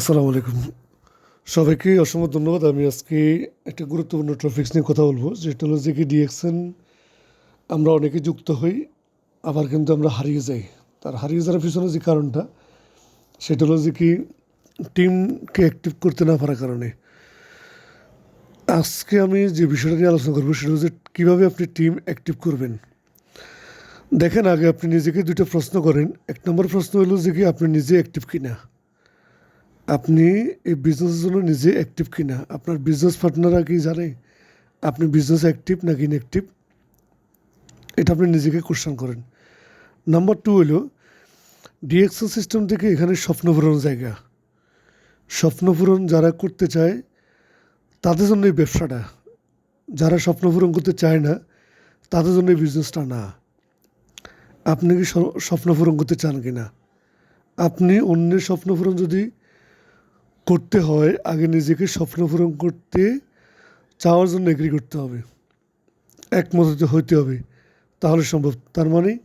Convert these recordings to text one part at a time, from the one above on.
আসসালামু আলাইকুম। সবাইকে অসংখ্য ধন্যবাদ। আমি আজকে একটা গুরুত্বপূর্ণ টপিক্স নিয়ে কথা বলব, যেটা হলো যে কি ডিএকশন আমরা অনেকে যুক্ত হই, আবার কিন্তু আমরা হারিয়ে যাই। তার হারিয়ে যাওয়ার পিছনে যে কারণটা, সেটা হলো যে কি টিমকে অ্যাক্টিভ করতে না পারার কারণে। আজকে আমি যে বিষয়টা নিয়ে আলোচনা করব, সেটা হচ্ছে কীভাবে আপনি টিম অ্যাক্টিভ করবেন। দেখেন, আগে আপনি নিজেকে দুটো প্রশ্ন করেন। এক নম্বর প্রশ্ন হলো যে কি আপনি নিজে অ্যাক্টিভ কিনা। আপনি এই বিজনেসের জন্য নিজে অ্যাক্টিভ কিনা? আপনার বিজনেস পার্টনাররা কি জানে? আপনি বিজনেস অ্যাক্টিভ নাকি ইনঅ্যাক্টিভ এটা আপনি নিজেকে কোশ্চেন করেন। নাম্বার টু হলো ডিএক্সএল সিস্টেম থেকে এখানে স্বপ্ন পূরণ জায়গা। স্বপ্ন পূরণ যারা করতে চায়, তাদের জন্য এই ব্যবসাটা। যারা স্বপ্ন পূরণ করতে চায় না, তাদের জন্য এই বিজনেসটা না। আপনি কি স্বপ্ন পূরণ করতে চান কি না আপনি অন্যের স্বপ্ন পূরণ যদি করতে হয়, আগে নিজেকে স্বপ্ন পূরণ করতে চাওয়ার জন্য এগ্রি করতে হবে। একমত হইতে হবে। তাহলে সম্ভব। তার মানে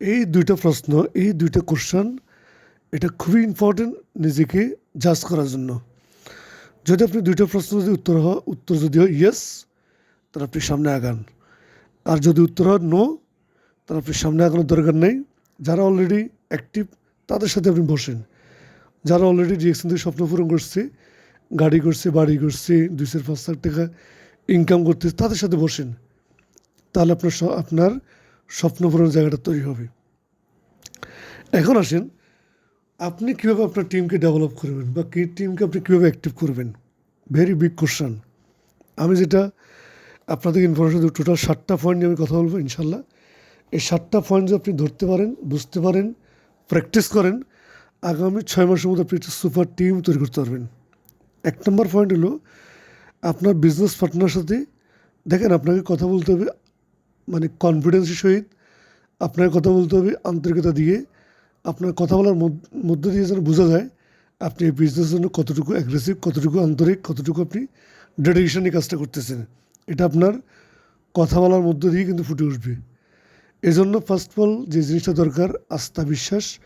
এই দুইটা প্রশ্ন, এই দুইটা কোশ্চেন এটা খুবই ইম্পর্টেন্ট নিজেকে জাজ করার জন্য। যদি আপনি দুইটা প্রশ্ন যদি উত্তর হয়, উত্তর যদি হয় ইয়েস তাহলে আপনি সামনে আগান। আর যদি উত্তর হয় নো তাহলে আপনি সামনে আগানোর দরকার নেই। যারা অলরেডি অ্যাক্টিভ তাদের সাথে আপনি বসেন। যারা অলরেডি ডিএকশন থেকে স্বপ্ন পূরণ করছে, গাড়ি করছে, বাড়ি করছে, দুই চার পাঁচ লাখ টাকা ইনকাম করতে তাদের সাথে বসেন। তাহলে আপনার আপনার স্বপ্ন পূরণ জায়গাটা তৈরি হবে। এখন আসেন, আপনি কীভাবে আপনার টিমকে ডেভেলপ করবেন বা কি টিমকে আপনি কীভাবে অ্যাক্টিভ করবেন? ভেরি বিগ কোশ্চেন আমি যেটা আপনাদের ইনফরমেশন দেবো টোটাল সাতটা পয়েন্ট নিয়ে আমি কথা বলব, ইনশাল্লাহ। এই সাতটা পয়েন্ট যদি আপনি ধরতে পারেন, বুঝতে পারেন প্র্যাকটিস করেন আগামী ছয় মাসের মধ্যে আপনি একটা সুপার টিম তৈরি করতে পারবেন। এক নম্বর পয়েন্ট হলো, আপনার বিজনেস পার্টনার সাথে দেখেন, আপনাকে কথা বলতে হবে মানে কনফিডেন্সের সহিত, আপনাকে কথা বলতে হবে আন্তরিকতা দিয়ে। আপনার কথা বলার মধ্য- দিয়ে যেন বোঝা যায়, আপনি এই বিজনেসের জন্য কতটুকু অ্যাগ্রেসিভ কতটুকু আন্তরিক, কতটুকু আপনি ডেডিকেশন নিয়ে কাজটা করতেছেন। এটা আপনার কথা বলার মধ্য দিয়ে কিন্তু ফুটে উঠবে। এজন্য ফার্স্ট অফ অল যে জিনিসটা দরকার, আস্থা বিশ্বাস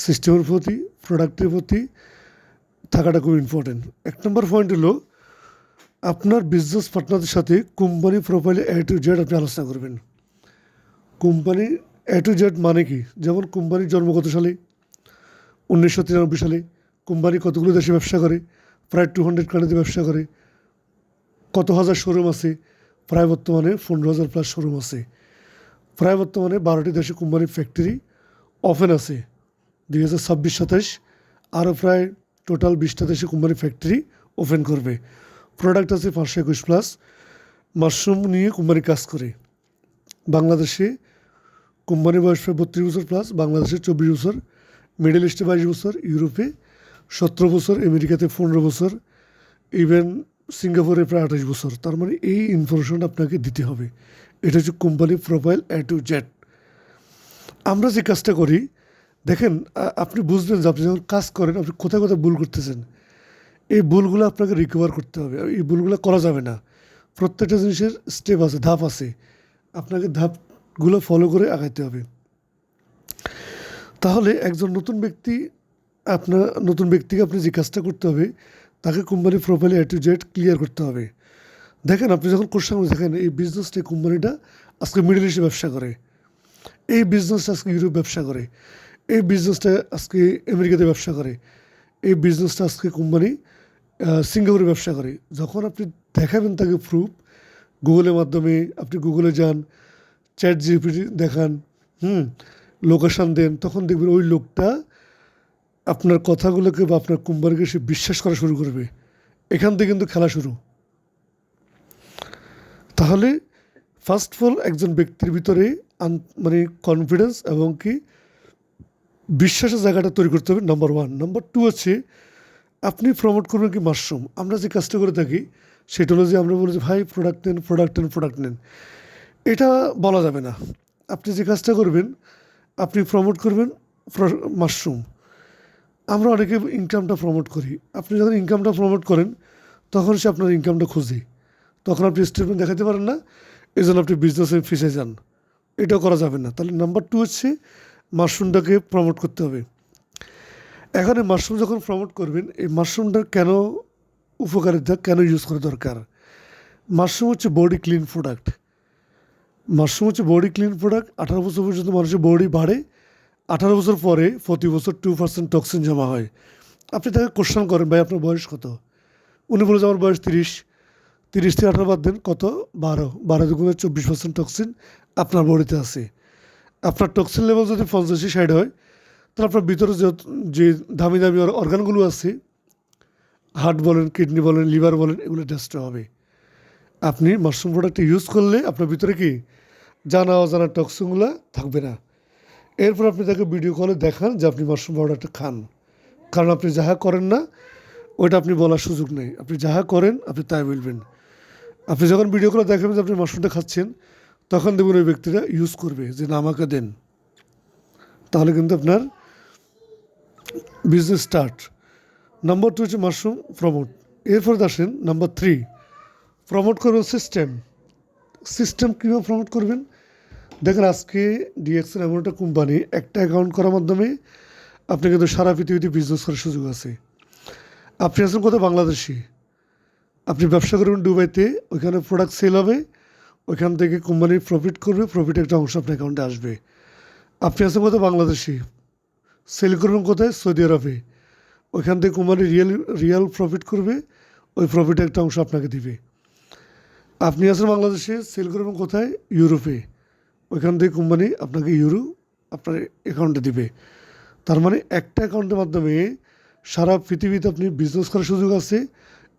সিস্টেমের প্রতি প্রোডাক্টের প্রতি থাকাটা খুব ইম্পর্টেন্ট এক নম্বর পয়েন্ট হলো, আপনার বিজনেস পার্টনারদের সাথে কোম্পানি প্রোফাইলে এ টু জেড আপনি আলোচনা করবেন। কোম্পানি এ টু জেড মানে কি? যেমন কোম্পানির জন্ম কত সালে? উনিশশো তিরানব্বই সালে কোম্পানি কতগুলো দেশে ব্যবসা করে? প্রায় টু হান্ড্রেড কান্ট্রিতে ব্যবসা করে। কত হাজার শোরুম আছে? প্রায় বর্তমানে পনেরো হাজার প্লাস শোরুম আছে। প্রায় বর্তমানে বারোটি দেশে কোম্পানির ফ্যাক্টরি অফেন আছে। দুই হাজার ছাব্বিশ সাতাশ, আরও প্রায় টোটাল বিশটা দেশে কোম্পানি ফ্যাক্টরি ওপেন করবে। প্রোডাক্ট আছে পাঁচশো একুশ প্লাস মাশরুম নিয়ে কোম্পানি কাজ করে। বাংলাদেশে কোম্পানি বয়স প্রায় বত্রিশ বছর প্লাস বাংলাদেশে চব্বিশ বছর মিডল ইস্টে বাইশ বছর ইউরোপে সতেরো বছর আমেরিকাতে পনেরো বছর ইভেন সিঙ্গাপুরে প্রায় আঠাশ বছর। তার মানে এই ইনফরমেশনটা আপনাকে দিতে হবে। এটা হচ্ছে company profile A to Z আমরা যে কাজটা করি দেখেন আপনি বুঝবেন যে আপনি যখন কাজ করেন, আপনি কোথায় কোথায় ভুল করতেছেন। এই ভুলগুলো আপনাকে রিকভার করতে হবে। এই ভুলগুলো করা যাবে না। প্রত্যেকটা জিনিসের স্টেপ আছে, ধাপ আছে। আপনাকে ধাপগুলো ফলো করে আগাইতে হবে। তাহলে একজন নতুন ব্যক্তি আপনার নতুন ব্যক্তিকে আপনি যে কাজটা করতে হবে, তাকে কোম্পানি প্রোফাইলে টু জেড ক্লিয়ার করতে হবে। দেখেন, আপনি যখন কোশ্চেন দেখেন, এই বিজনেসটা কোম্পানিটা আজকে মিডল ইস্টে ব্যবসা করে। এই বিজনেসটা আজকে ইউরোপ ব্যবসা করে। এই বিজনেসটা আজকে আমেরিকাতে ব্যবসা করে। এই বিজনেসটা আজকে কোম্পানি সিঙ্গাপুরে ব্যবসা করে। যখন আপনি দেখাবেন তাকে প্রুফ গুগলের মাধ্যমে আপনি গুগলে যান চ্যাট জিপিটি দেখান, হুম লোকেশান দেন, তখন দেখবেন ওই লোকটা আপনার কথাগুলোকে বা আপনার কোম্পানিকে সে বিশ্বাস করা শুরু করবে। এখান থেকে কিন্তু খেলা শুরু। তাহলে ফার্স্ট অফ অল একজন ব্যক্তির ভিতরে মানে কনফিডেন্স এবং কি বিশ্বাসের জায়গাটা তৈরি করতে হবে নাম্বার ওয়ান নাম্বার টু হচ্ছে, আপনি প্রমোট করবেন কি মাশরুম আমরা যে কাজটা করে থাকি, সেটা হলো যে আমরা বলি যে, ভাই প্রোডাক্ট নেন প্রোডাক্ট নেন প্রোডাক্ট নেন। এটা বলা যাবে না। আপনি যে কাজটা করবেন, আপনি প্রমোট করবেন মাশরুম আমরা অনেকে ইনকামটা প্রমোট করি। আপনি যখন ইনকামটা প্রমোট করেন, তখন সে আপনার ইনকামটা খুঁজে। তখন আপনি স্টেটমেন্ট দেখাতে পারেন না এই জন্য আপনি বিজনেসে ফেসে যান। এটাও করা যাবে না। তাহলে নাম্বার টু হচ্ছে মাশরুমটাকে প্রমোট করতে হবে। এখানে মাশরুম যখন প্রমোট করবেন, এই মাশরুমটা কেন উপকারিতা, কেন ইউজ করা দরকার? মাশরুম হচ্ছে বডি ক্লিন প্রোডাক্ট মাশরুম হচ্ছে বডি ক্লিন প্রোডাক্ট আঠারো বছর পর্যন্ত মানুষের বডি বাড়ে, আঠারো বছর পরে প্রতি বছর টু পার্সেন্ট টক্সিন জমা হয়। আপনি তাকে কোশ্চেন করেন, ভাই, আপনার বয়স কত? উনি বলে, আমার বয়স তিরিশ। তিরিশ থেকে আঠারো বাদ দেন, কত? বারো। বারো দুগুণে চব্বিশ পার্সেন্ট টক্সিন আপনার বডিতে আছে। আপনার টক্সিন লেভেল যদি পঞ্চাশি সাইড হয়, তাহলে আপনার ভিতরে যে যে দামি দামি অর্গানগুলো আছে হার্ট বলেন কিডনি বলেন লিভার বলেন, এগুলো টেস্ট হবে। আপনি মাশরুম প্রোডাক্ট ইউজ করলে আপনার ভিতরে কি? জানা, অজানা টক্সিনগুলো থাকবে না। এরপর আপনি তাকে ভিডিও কলে দেখান যে আপনি মাশরুম পাউডারটা খান। কারণ আপনি যাহা করেন না, ওইটা আপনি বলার সুযোগ নেই। আপনি যাহা করেন, আপনি তাই বলবেন। আপনি যখন ভিডিও করে দেখাবেন যে আপনি মাশরুমটা খাচ্ছেন তখন দেখবেন ওই ব্যক্তিরা ইউজ করবে যে, না, আমাকে দেন। তাহলে কিন্তু আপনার বিজনেস স্টার্ট নাম্বার টু হচ্ছে মাশরুম প্রমোট এরপর আসেন নাম্বার থ্রি প্রমোট করবেন সিস্টেম সিস্টেম কীভাবে প্রমোট করবেন? দেখেন আজকে ডিএক্সের এমন একটা কোম্পানি একটা অ্যাকাউন্ট করার মাধ্যমে আপনি কিন্তু সারা পৃথিবীতে বিজনেস করার সুযোগ আছে। আপনি আছেন কোথাও বাংলাদেশি। আপনি ব্যবসা করবেন দুবাইতে, ওইখানে প্রোডাক্ট সেল হবে। ওইখান থেকে কোম্পানি প্রফিট করবে প্রফিট একটা অংশ আপনার অ্যাকাউন্টে আসবে। আপনি আছেন কোথাও বাংলাদেশি। সেল করবেন কোথায়? সৌদি আরবে। ওইখান থেকে কোম্পানি রিয়েল রিয়েল প্রফিট করবে, ওই প্রফিট একটা অংশ আপনাকে দিবে। আপনি আছেন বাংলাদেশে সেল করবেন কোথায়? ইউরোপে। ওইখান থেকে কোম্পানি আপনাকে ইউরো আপনার অ্যাকাউন্টে দিবে। তার মানে একটা অ্যাকাউন্টের মাধ্যমে সারা পৃথিবীতে আপনি বিজনেস করার সুযোগ আছে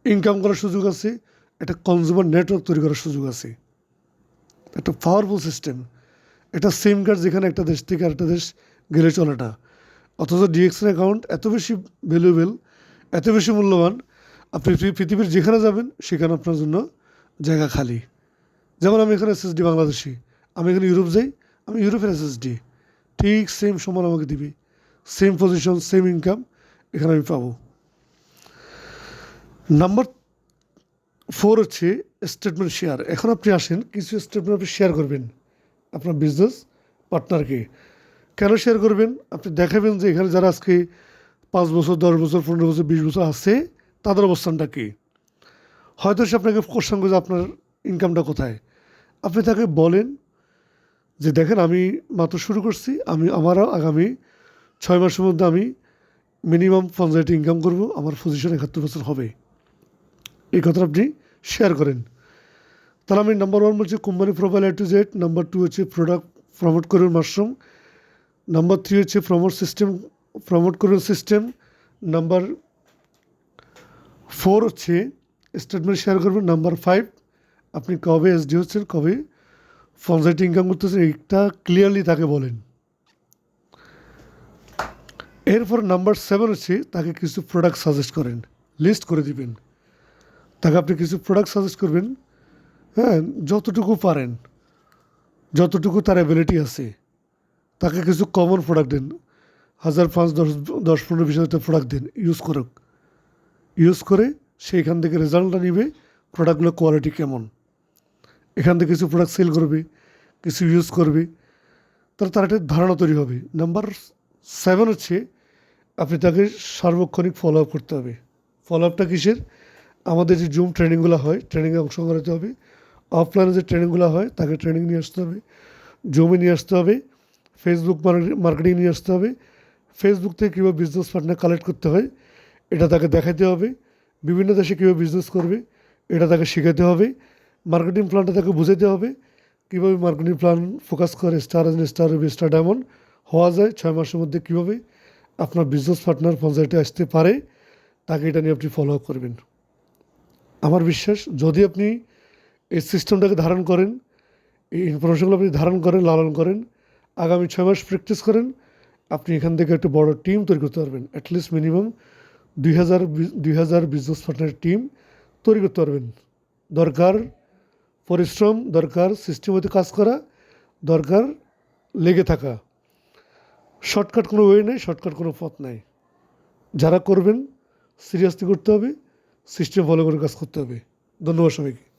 ইনকাম করার সুযোগ আছে, একটা কনজিউমার নেটওয়ার্ক তৈরি করার সুযোগ আছে। একটা পাওয়ারফুল সিস্টেম একটা সিম কার্ড যেখানে একটা দেশ থেকে আরেকটা দেশ গেলে চলে না। অথচ ডিএক্সএন অ্যাকাউন্ট এত বেশি ভ্যালুয়েবল এত বেশি মূল্যবান, আপনি পৃথি- পৃথিবীর যেখানে যাবেন, সেখানে আপনার জন্য জায়গা খালি। যেমন আমি এখানে এসএসডি বাংলাদেশি, আমি এখানে ইউরোপ যাই, আমি ইউরোপের এসএসডি ঠিক সেম সমান আমাকে দিবি। সেম পজিশন সেম ইনকাম এখানে আমি পাবো। নাম্বার ফোর হচ্ছে স্টেটমেন্ট শেয়ার এখন আপনি আসেন, কিছু স্টেটমেন্ট আপনি শেয়ার করবেন আপনার বিজনেস পার্টনারকে কেন শেয়ার করবেন? আপনি দেখাবেন যে এখানে যারা আজকে পাঁচ বছর, দশ বছর, পনেরো বছর, বিশ বছর আছে, তাদের অবস্থানটা কী? হয়তো সে আপনাকে কোশ্চেন করে আপনার ইনকামটা কোথায়? আপনি তাকে বলেন যে, দেখেন, আমি মাত্র শুরু করছি, আমি আমারও আগামী ছয় মাসের মধ্যে আমি মিনিমাম পঞ্চায়েত ইনকাম করব, আমার পজিশন একাত্তর বছর হবে। এই কথাটা আপনি শেয়ার করেন। তাহলে আমি নাম্বার ওয়ান বলছি, company profile A to Z number two হচ্ছে প্রোডাক্ট প্রমোট করুন মাশরুম নাম্বার থ্রি হচ্ছে প্রমোট সিস্টেম প্রমোট করুন সিস্টেম নাম্বার ফোর হচ্ছে স্টেটমেন্ট শেয়ার করবেন নাম্বার ফাইভ আপনি কবে এসডি হচ্ছেন, কবে পঞ্চায়েত ইনকাম করতেছেন, এইটা ক্লিয়ারলি তাকে বলেন। এরপর নাম্বার সেভেন হচ্ছে তাকে কিছু প্রোডাক্ট সাজেস্ট করেন লিস্ট করে দিবেন। তাকে আপনি কিছু প্রোডাক্ট সাজেস্ট করবেন হ্যাঁ যতটুকু পারেন, যতটুকু তার অ্যাবিলিটি আছে, তাকে কিছু কমন প্রোডাক্ট দিন। হাজার পাঁচ, দশ দশ, পনেরো, বিশ হাজার প্রোডাক্ট দিন ইউজ করুক। ইউজ করে সেইখান থেকে রেজাল্টটা নিবে প্রোডাক্টগুলোর কোয়ালিটি কেমন। এখান থেকে কিছু প্রোডাক্ট সেল করবে, কিছু ইউজ করবে তার তার একটা ধারণা তৈরি হবে। নাম্বার সেভেন হচ্ছে, আপনি তাকে সার্বক্ষণিক ফলো আপ করতে হবে। ফলো আপটা কিসের? আমাদের যে জুম ট্রেনিংগুলো হয় ট্রেনিংয়ে অংশগ্রহণ করাতে হবে। অফলাইনে যে ট্রেনিংগুলো হয়, তাকে ট্রেনিং নিয়ে আসতে হবে। জুমে নিয়ে আসতে হবে। ফেসবুক মার্কেটিং নিয়ে আসতে হবে। ফেসবুক থেকে কীভাবে বিজনেস পার্টনার কালেক্ট করতে হয়, এটা তাকে দেখাতে হবে। বিভিন্ন দেশে কীভাবে বিজনেস করবে, এটা তাকে শেখাতে হবে। মার্কেটিং প্ল্যানটা তাকে বুঝাতে হবে। কীভাবে মার্কেটিং প্ল্যান ফোকাস করে star star ruby star diamond হওয়া যায়, ছয় মাসের মধ্যে কীভাবে আপনার বিজনেস পার্টনার পঞ্চায়েতে আসতে পারে, তাকে এটা নিয়ে আপনি ফলো আপ করবেন। আমার বিশ্বাস, যদি আপনি এই সিস্টেমটাকে ধারণ করেন, এই ইনফরমেশনগুলো আপনি ধারণ করেন, লালন করেন, আগামী ছয় মাস প্র্যাকটিস করেন, আপনি এখান থেকে একটা বড় টিম তৈরি করতে পারবেন। অ্যাটলিস্ট মিনিমাম দুই হাজার দুই হাজার বিজনেস পার্টনারের টিম তৈরি করতে পারবেন। দরকার পরিশ্রম, দরকার সিস্টেমতে কাজ করা, দরকার লেগে থাকা। শর্টকাট কোনো ওয়ে নেই শর্টকাট কোনো পথ নাই। যারা করবেন সিরিয়াসলি করতে হবে। সিস্টেম ফলো করে কাজ করতে হবে। ধন্যবাদ সবাইকে।